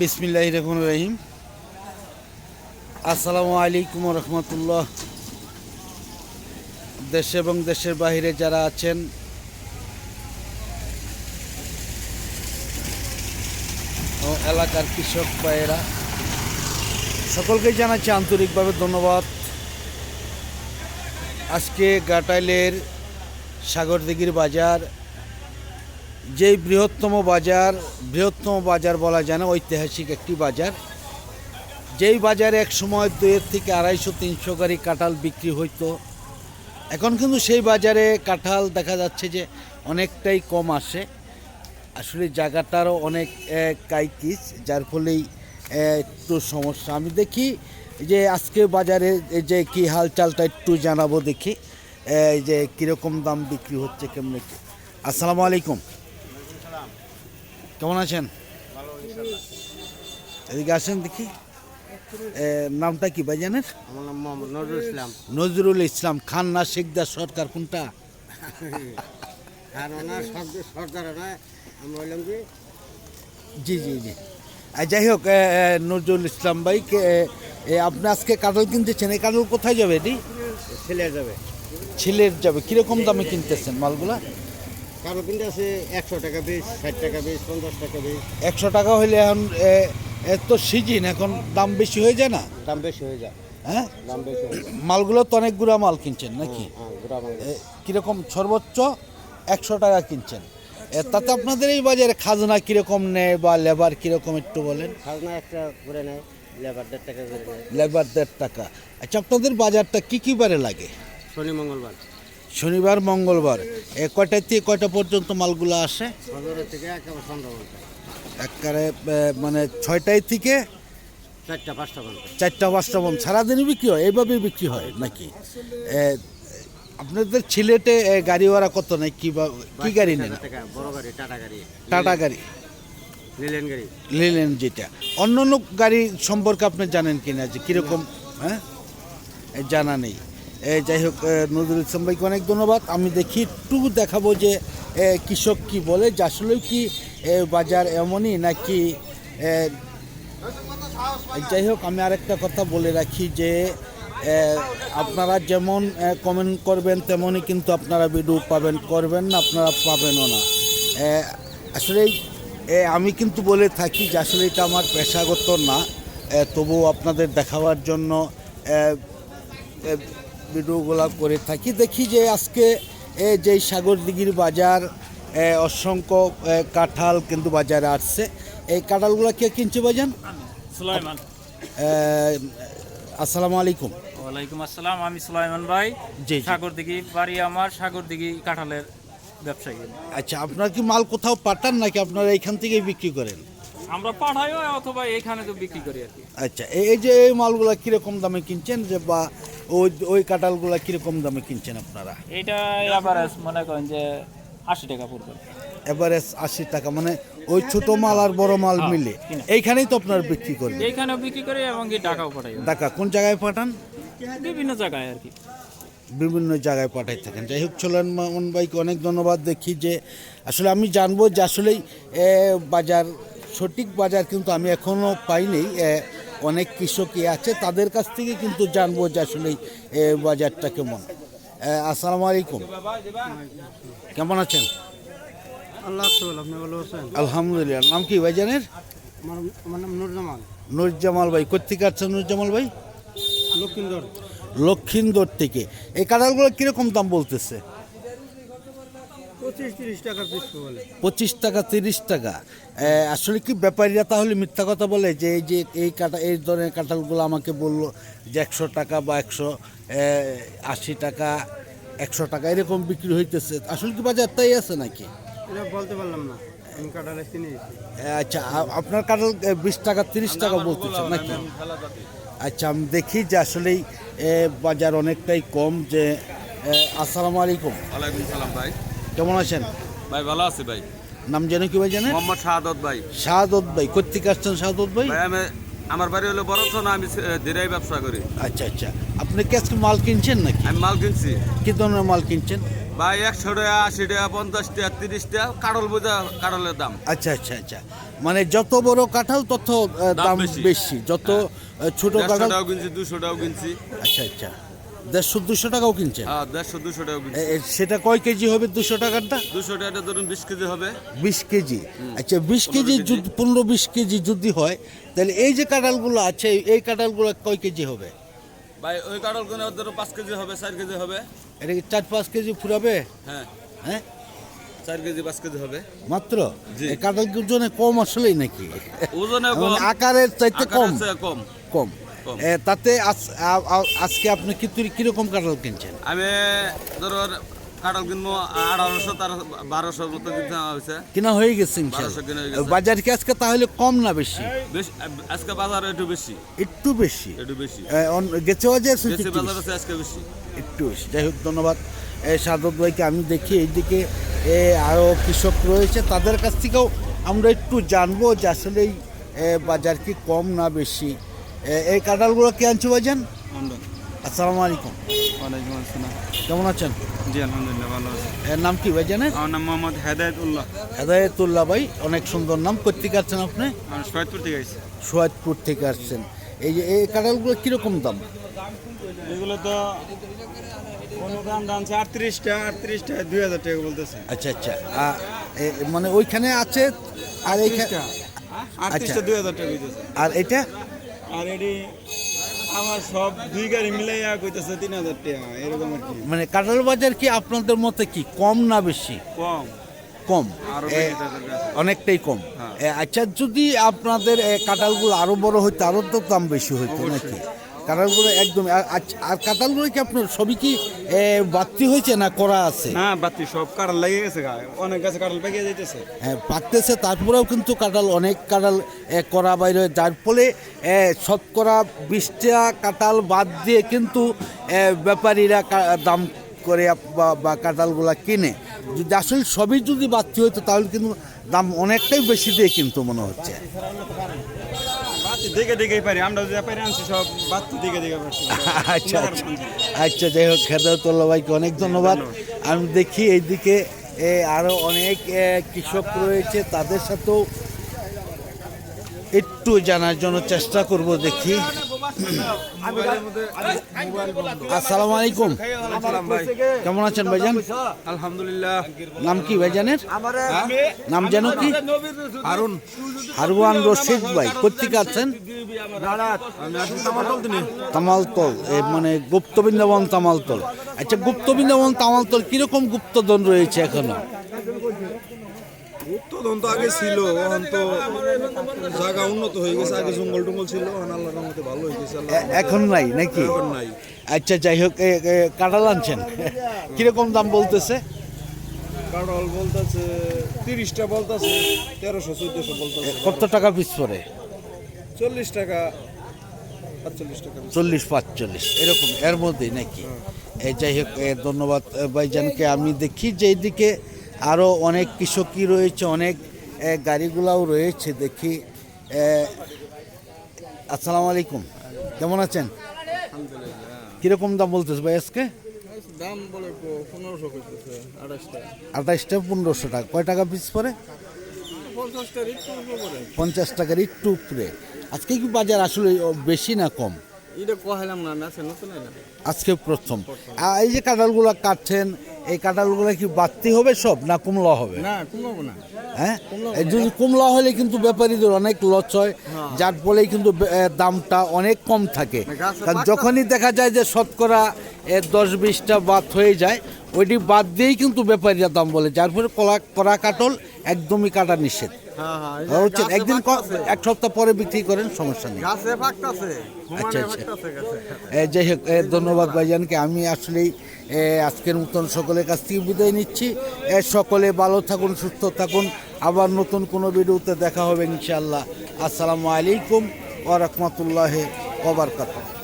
বিসমিল্লাহ রহমান রহিম। আসসালামু আলাইকুম রহমতুল্লাহ। দেশে এবং দেশের বাইরে যারা আছেন এলাকার কৃষক ভাইয়েরা সকলকে জানাচ্ছি আন্তরিকভাবে ধন্যবাদ। আজকে গাটাইলের সাগরদিঘির বাজার যেই বৃহত্তম বাজার বৃহত্তম বাজার বলা যায় না, ঐতিহাসিক একটি বাজার। যেই বাজারে এক সময় দুয়ের থেকে আড়াইশো, তিনশো গাড়ি কাঁঠাল বিক্রি হইতো। এখন কিন্তু সেই বাজারে কাঁঠাল দেখা যাচ্ছে যে অনেকটাই কম আসে। আসলে জায়গাটারও অনেক কাইকিস, যার ফলেই একটু সমস্যা। আমি দেখি যে আজকে বাজারে যে কি হালচালটা একটু জানাব দেখি যে কীরকম দাম বিক্রি হচ্ছে, কেমনে আসসালামু আলাইকুম। কেমন আছেন? এদিকে আসেন দেখি। নামটা কি ভাইজানের? আমার নাম মোহাম্মদ নজরুল ইসলাম। নজরুল ইসলাম খান না শেখদার সরকার কোনটা? আর ওনার সরকার সরকার বললাম যে জি জি জি। আর যাই হোক নজরুল ইসলাম ভাই আপনি আজকে কাঁঠাল কিনতেছেন? এই কাঁঠাল কোথায় যাবে এটি? ছেলে যাবে। ছেলের যাবে। কীরকম দামে কিনতেছেন মালগুলা? কারও কিনতে আছে একশো টাকা বেশ ষাট টাকা বেশ পঞ্চাশ টাকা বেশ একশো টাকা হইলে এখন এত সিজিন এখন দাম বেশি হয়ে যায় না? দাম বেশি হয়ে যায়। হ্যাঁ? দাম বেশি হয়ে যায়। মালগুলো তো অনেক গুড়া মাল কিনছেন নাকি? হ্যাঁ গোটা কীরকম সর্বোচ্চ একশো টাকা কিনছেন? তাতে আপনাদের এই বাজারে খাজনা কীরকম নেয় বা লেবার কীরকম একটু বলেন? খাজনা একটা করে নেয় লেবার দেড় টাকা করে নেয়। লেবার দেড় টাকা। আচ্ছা আপনাদের বাজারটা কি কি বারে লাগে? শনি মঙ্গলবার। শনিবার মঙ্গলবার। এ কয়টা থেকে কয়টা পর্যন্ত মালগুলো আসে? একেবারে মানে ছয়টায় থেকে চারটা পাঁচটা চারটা পাঁচটা মন সারাদিনই বিক্রি হয়? এইভাবেই বিক্রি হয় নাকি? আপনাদের ছিলেটে গাড়ি ভাড়া কত নেই? কি বা কি গাড়ি নেন? বড় গাড়ি টাটা গাড়ি। টাটা গাড়ি। লিলেন গাড়ি। নিলেন যেটা। অন্য অন্য গাড়ি সম্পর্কে আপনি জানেন কিনা? যে কীরকম হ্যাঁ? জানা নেই। যাই হোক নজরুল ইসলাম ভাইকে অনেক ধন্যবাদ। আমি দেখি একটু দেখাবো যে কৃষক কি বলে, যে আসলেও কি বাজার এমনই নাকি যাই হোক, আমি আরেকটা কথা বলে রাখি যে আপনারা যেমন কমেন্ট করবেন, তেমনই কিন্তু আপনারা ভিডিও পাবেন। করবেন না, আপনারা পাবেনও না। আসলে আমি কিন্তু বলে থাকি যে আসলে এটা আমার পেশাগত না। তবুও আপনাদের দেখাবার জন্য ভিডিওগুলো করে থাকি। দেখি যে আজকে যেই সাগরদিঘির বাজার অসংখ্য কাঁঠাল কিন্তু বাজারে আসছে। এই কাঁঠালগুলো কে কিনছে বাজান সুলাইমান। আসসালামু আলাইকুম। ওয়ালাইকুম আসসালাম আমি সুলাইমান ভাই। জি, জি। সাগর দিঘি বাড়ি আমার সাগর দিঘি কাঁঠালের ব্যবসায়ী। আচ্ছা আপনার কি মাল কোথাও পাঠান নাকি আপনারা এইখান থেকেই বিক্রি করেন? আমরা পাঠাইও অথবা এখানে তো বিক্রি করি আর কি। আচ্ছা এই যে এই মালগুলা কীরকম দামে কিনছেন যে বা ওই ওই কাঁঠালগুলা কীরকম দামে কিনছেন আপনারা? এইটা আবার মনে করেন যে আশি টাকা পড়বে। এভারেজ আশি টাকা মানে ওই ছোট মাল আর বড় মাল হ্যাঁ, মিলে। এইখানেই তো আপনার বিক্রি করবেন এইখানেও বিক্রি করি এবং কি টাকাও পাঠাই টাকা কোন জায়গায় পাঠান? বিভিন্ন জায়গায় আর কি। বিভিন্ন জায়গায় পাঠাই থাকেন। যাই হোক চলেন মামুন ভাইকে অনেক ধন্যবাদ দেখি যে আসলে আমি জানব যে আসলেই বাজার সঠিক বাজার কিন্তু আমি এখনও পাইনি। অনেক কৃষকই আছে তাদের কাছ থেকে কিন্তু জানব যে আসলে বাজারটা কেমন। আসসালামু আলাইকুম। কেমন আছেন? আছেন? আলহামদুলিল্লাহ। নাম কি ভাইজানের? নুরজামাল। ভাই কোথেকে আসছেন নুরজামাল ভাই? লক্ষ্মীন্দর লক্ষিন্দর থেকে। এই কাঁঠালগুলো কীরকম দাম বলতেছে? পঁচিশ টাকা তিরিশ টাকা। আসলে কি ব্যাপারীরা তাহলে মিথ্যা কথা বলে? যে এই যে এই কাটা এই ধরনের কাঁঠালগুলো আমাকে বলল যে একশো টাকা বা একশো আশি টাকা একশো টাকা এরকম বিক্রি হইতেছে। আসলে কি বাজার তাই আছে নাকি? বলতে পারলাম না। আচ্ছা আপনার কাঁঠাল বিশ টাকা তিরিশ টাকা বলতেছে নাকি? আচ্ছা আমি দেখি যে আসলেই বাজার অনেকটাই কম যে আসসালামু আলাইকুম। ওয়ালাইকুম সালাম ভাই। কেমন আছেন? ভাই ভালো আছি ভাই। নাম যেন কি ভাই জানেন? মোহাম্মদ শাহাদত ভাই। শাহাদত ভাই কোথেকে আসছেন শাহাদত ভাই? ভাই আমি আমার বাড়ি হলো বড়ছনা আমি দিরাই ব্যবসা করি। আচ্ছা আচ্ছা। আপনি কি আজকে মাল কিনছেন নাকি? আমি মাল কিনছি। কি ধরনের মাল কিনছেন? ভাই একশো টাকা আশি টাকা পঞ্চাশ টাকা তিরিশ টাকা কাড়ল বোঝা কাড়লের দাম। আচ্ছা আচ্ছা আচ্ছা। মানে যত বড় কাঁঠাল তত দাম বেশি। যত আহ, ছোট কাঁঠাল কিনছি দুশো টাকাও কিনছি। আচ্ছা আচ্ছা। দেড়শো দুশো টাকাও কিনছেন? হ্যাঁ দেড়শো দুশো টাকাও কিনছি এ- এ- সেটা কয় কেজি হবে দুশো টাকারটা? দুশো টাকাটা ধরুন বিশ কেজি হবে। বিশ কেজি। আচ্ছা বিশ কেজি। যদি পনেরো বিশ কেজি যদি হয় তাহলে এই যে কাঁঠালগুলো আছে এই কাঁঠালগুলো কয় কেজি হবে? ভাই ওই কাঁঠাল কোনে ধরো পাঁচ কেজি হবে চার কেজি হবে। এটা কি চার পাঁচ কেজি ফুরাবে? হ্যাঁ। হ্যাঁ? চার কেজি পাঁচ কেজি হবে। মাত্র? কাঁঠাল ওজনে কম আসলেই নাকি? ওজনে আকারের চাইতে কম। কম। তাতে আজকে আপনি কীরকম কাঁঠাল কিনছেন? আমি ধরো কাঁঠাল কিনবো আঠারোশো তার বারোশোর মতো কিনতে হয়েছে। কিনা হয়ে গেছে ইনশাল্লাহ। 1200 কিনা গেছে। বাজার কি আজকে তাহলে কম না বেশি? আজকে বাজার একটু বেশি। একটু বেশি? একটু বেশি। গেছে বাজার আজকে বেশি। একটু বেশি। যাই হোক ধন্যবাদ। সাদত ভাইকে আমি দেখি এইদিকে এ, আরও কৃষক রয়েছে। তাদের কাছ থেকেও আমরা একটু জানব যে আসলে এই বাজার কি কম না বেশি। এই কাঁঠালগুলো কে আনছো ভাইজান? আসসালামু আলাইকুম। ওয়ালাইকুম আসসালাম। কেমন আছেন? জি আলহামদুলিল্লাহ ভালো আছি। এর নাম কি ভাইজানের? আমার নাম মোহাম্মদ হেদায়তুল্লাহ। হেদায়তুল্লাহ ভাই অনেক সুন্দর নাম। কোথেকে আসছেন আপনি? সৈয়দপুর থেকে আইছি সোয়াদপুর থেকে আসছেন। এই যে এই কাঁঠালগুলো কীরকম দাম? এগুলো তো কোনো দাম আটত্রিশটা আটত্রিশটা দুই হাজার টাকা বলতেছে। আচ্ছা আচ্ছা। মানে ওইখানে আছে আর এইখানে আটত্রিশটা দুই হাজার টাকা আর এটা? আর এটি আমার সব দুই গাড়ি মিলাইয়া কইতেছে তিন হাজার টাকা এরকম আর কি। মানে কাঁঠাল বাজার কি আপনাদের মতে কি কম না বেশি? কম। কম। অনেকটাই কম। হ্যাঁ। আচ্ছা যদি আপনাদের কাঁঠালগুলো আরও বড় হইতো আরও তো দাম বেশি হইতো নাকি? কাঁঠালগুলো একদম আর- কাঁঠালগুলো কি আপনার সবই কি বাড়তি হয়েছে না করা আছে? না বাতি সব কাটাল লেগে গেছে অনেক গাছে কাটাল পেকে যাইতেছে। হ্যাঁ, পাকতেছে তারপরেও কিন্তু কাঁঠাল অনেক কাঁঠাল করা বাইরে যার ফলে শতকরা বিশটা কাঁঠাল বাদ দিয়ে কিন্তু ব্যাপারীরা দাম করে বা- কাঁঠালগুলা কিনে। যদি আসলে সবই যদি বাড়তি হতো তাহলে কিন্তু দাম অনেকটাই বেশি দিয়ে কিন্তু মনে হচ্ছে। দেখে পারি আমরা যে দেখে দেখে আচ্ছা আচ্ছা যাই হোক খেদাউতুল্লাহ ভাইকে অনেক ধন্যবাদ। আমি দেখি এইদিকে এ, আরও অনেক কৃষক রয়েছে তাদের সাথেও একটু জানার জন্য চেষ্টা করব দেখি। আসসালামু আলাইকুম। কেমন আছেন ভাইজান? আলহামদুলিল্লাহ। নাম কি ভাইজানের? নাম যেন কি? হারুন। হারুয়ান রশিদ ভাই কোথেকে আছেন? তামালতল এ মানে গুপ্ত বৃন্দাবন তামালতল। আচ্ছা গুপ্ত বৃন্দাবন তামালতল কীরকম গুপ্তধন রয়েছে এখনও? উত্তোলন তো আগে ছিল এখন তো জায়গা উন্নত হয়ে গেছে আগে জঙ্গল টঙ্গল ছিল এখন আল্লাহর রহমতে ভালো হয়ে গেছে এখন নাই নাকি? এখন নাই। আচ্ছা যাই হোক কাঁঠাল আনছেন। কীরকম দাম বলতেছে? কাঁঠাল বলতেছে তিরিশটা বলতেছে তেরোশো চোদ্দশো বলতেছে। কত টাকা পিস পরে চল্লিশ টাকা চল্লিশ পাঁচচল্লিশ এরকম এর মধ্যেই নাকি? এ, যাই হোক ধন্যবাদ ভাইজানকে। আমি দেখি যে এইদিকে আরও অনেক কৃষকই রয়েছে অনেক গাড়িগুলাও রয়েছে দেখি। আসসালামু আলাইকুম। কেমন আছেন? কীরকম দাম বলতেছে ভাই আজকে? দাম বলে পনেরোশো আঠাশটা। পনেরোশো টাকা কয় টাকা পিস পরে পঞ্চাশ টাকার একটু উপরে। আজকে কি বাজার আসলে বেশি না কম? এটা না আজকে প্রথম। এই যে কাঁঠালগুলো কাটছেন এই কাঁঠালগুলো কি বাড়তি হবে সব না কুমলা হবে? না হ্যাঁ? এই যদি কুমলা হলে কিন্তু ব্যাপারীদের অনেক লস হয় যার ফলে কিন্তু দামটা অনেক কম থাকে। কারণ যখনই দেখা যায় যে শতকরা দশ বিশটা বাদ হয়ে যায় ওইটি বাদ দিয়েই কিন্তু ব্যাপারীরা দাম বলে যার ফলে কলা করা কাটল একদমই কাটা নিষেধ। হ্যাঁ হ্যাঁ হচ্ছে একদিন এক সপ্তাহ পরে বিক্রি করেন সমস্যা নেই। আচ্ছা, আচ্ছা। যাই হোক ধন্যবাদ ভাইজানকে। আমি আসলেই আজকের মতন সকলের কাছ থেকে বিদায় নিচ্ছি। সকলে ভালো থাকুন সুস্থ থাকুন। আবার নতুন কোনো ভিডিওতে দেখা হবে ইনশাআল্লাহ। আসসালামু আলাইকুম ওয়া রাহমাতুল্লাহি বারাকাতুহু।